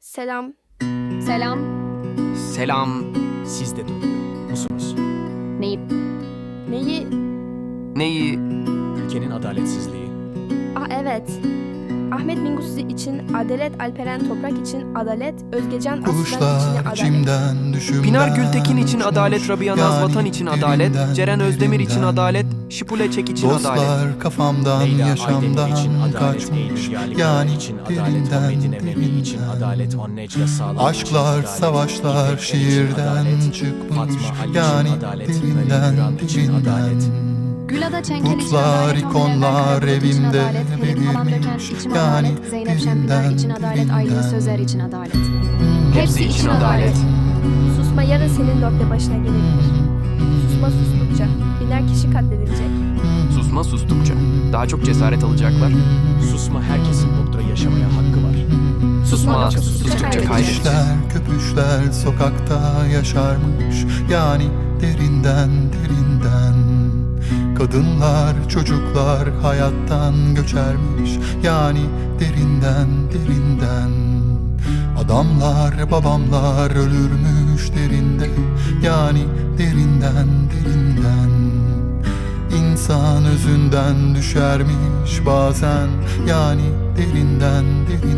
Selam. Selam. Selam. Siz de duyuyor musunuz? Neyi? Neyi? Neyi? Ülkenin adaletsizliği. Ah evet. Ahmet Mingusi için adalet, Alperen Toprak için adalet, Özgecan Aslan için adalet. Pinar Gültekin için adalet. Rabia Yani Nazvatan için adalet, derinden, Ceren Özdemir için derinden. adalet, Şipule Çek için adalet. Dostlar kafamdan Leyla yaşamdan için adalet, kaçmış Eylül Yani için adalet, derinden Memli için derinden. adalet, Honnecle Sağlam için Aşklar, adalet, savaşlar için şiirden adalet, çıkmış Fatma Ali Yani için adalet, derinden için adalet. derinden Gülada Çenkel Putlar, ikonlar evimde belirmiş. için Yani adalet, Zeynep Şempınar için adalet, Aylin. Sözer için adalet. Hepsi için adalet. Susma yarın senin de başına gelebilir. Susma sustukça. Biner kişi katledilecek. Susma sustukça. Daha çok cesaret alacaklar. Susma herkesin doktora yaşamaya hakkı var. Susma Sustukça sustukça kaybedecek. kaybedecek. Köpüşler, köpüşler sokakta yaşarmış Yani derinden derinden Kadınlar, çocuklar hayattan göçermiş. Yani derinden derinden. Adamlar, babamlar ölürmüş derinde. Yani derinden derinden. İnsan özünden düşermiş bazen. Yani derinden derinden